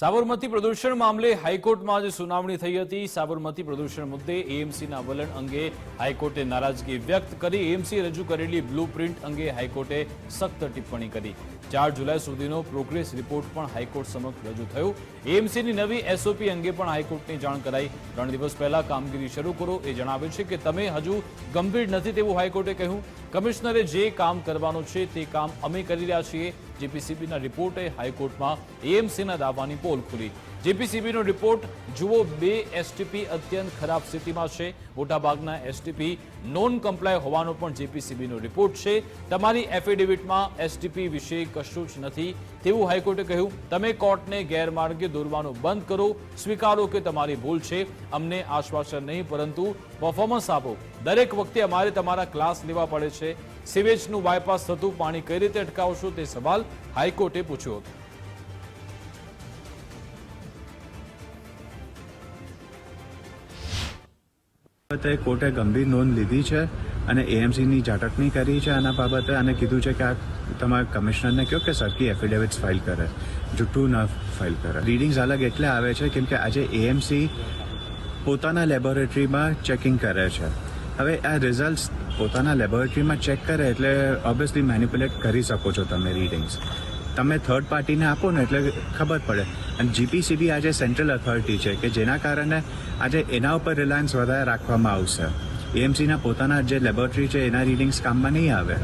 સાબરમતી પ્રદૂષણ મામલે હાઈકોર્ટમાં આજે સુનાવણી થઈ હતી. સાબરમતી પ્રદૂષણ મુદ્દે એએમસીના વલણ અંગે હાઈકોર્ટે નારાજગી વ્યક્ત કરી. એએમસીએ રજૂ કરેલી બ્લુ પ્રિન્ટ અંગે હાઈકોર્ટે સખ્ત ટિપ્પણી કરી. ચાર જુલાઈ સુધીનો પ્રોગ્રેસ રિપોર્ટ પણ હાઈકોર્ટ સમક્ષ રજૂ થયો. એએમસીની નવી એસઓપી અંગે પણ હાઈકોર્ટને જાણ કરાઈ. ત્રણ દિવસ પહેલા કામગીરી શરૂ કરો એ જણાવે છે કે તમે હજુ ગંભીર નથી તેવું હાઈકોર્ટે કહ્યું. કમિશનરે જે કામ કરવાનું છે તે કામ અમે કરી રહ્યા છીએ. જેપીસીબીના રિપોર્ટે હાઈકોર્ટમાં એએમસીના દાવાની પોલ ખુલી. જેપીસીબીનો રિપોર્ટ, જુઓ બે એસટીપી અત્યંત ખરાબ સ્થિતિમાં છે. મોટાભાગના એસટીપી નોન કમ્પ્લાય હોવાનો પણ જેપીસીબીનો રિપોર્ટ છે. તમારી એફિડેવિટમાં એસટીપી વિશે કશું જ નથી. તેવું હાઈકોર્ટે કહ્યું, તમે કોર્ટને ગેરમાર્ગે દોરવાનું બંધ કરો. સ્વીકારો કે તમારી ભૂલ છે. અમને આશ્વાસન નહીં, પરંતુ પર્ફોમન્સ આપો. દરેક વખતે અમારે તમારા ક્લાસ લેવા પડે છે. સિવેજનું બાયપાસ થતું, પાણી કઈ રીતે અટકાવશો તે સવાલ હાઈકોર્ટે પૂછ્યો હતો. બાબતે કોર્ટે ગંભીર નોંધ લીધી છે અને એએમસીની ઝાટકણી કરી છે આના બાબતે અને કીધું છે કે આ તમારા કમિશનરને કહો કે સરખી એફિડેવિટ્સ ફાઇલ કરે. જૂઠું ન ફાઇલ કરે. રીડિંગ્સ અલગ એટલે આવે છે કેમ કે આજે એએમસી પોતાના લેબોરેટરીમાં ચેકિંગ કરે છે. હવે આ રિઝલ્ટ પોતાના લેબોરેટરીમાં ચેક કરે એટલે ઓબ્વિયસલી મેન્યુપ્યુલેટ કરી શકો છો તમે રીડિંગ્સ તમે થર્ડ પાર્ટીને આપો ને એટલે ખબર પડે. અને જીપીસીબી આજે સેન્ટ્રલ અથોરિટી છે કે જેના કારણે આજે એના ઉપર રિલાયન્સ વધારે રાખવામાં આવશે. એએમસીના પોતાના જે લેબોરેટરી છે એના રીડિંગ્સ કામમાં નહીં આવે.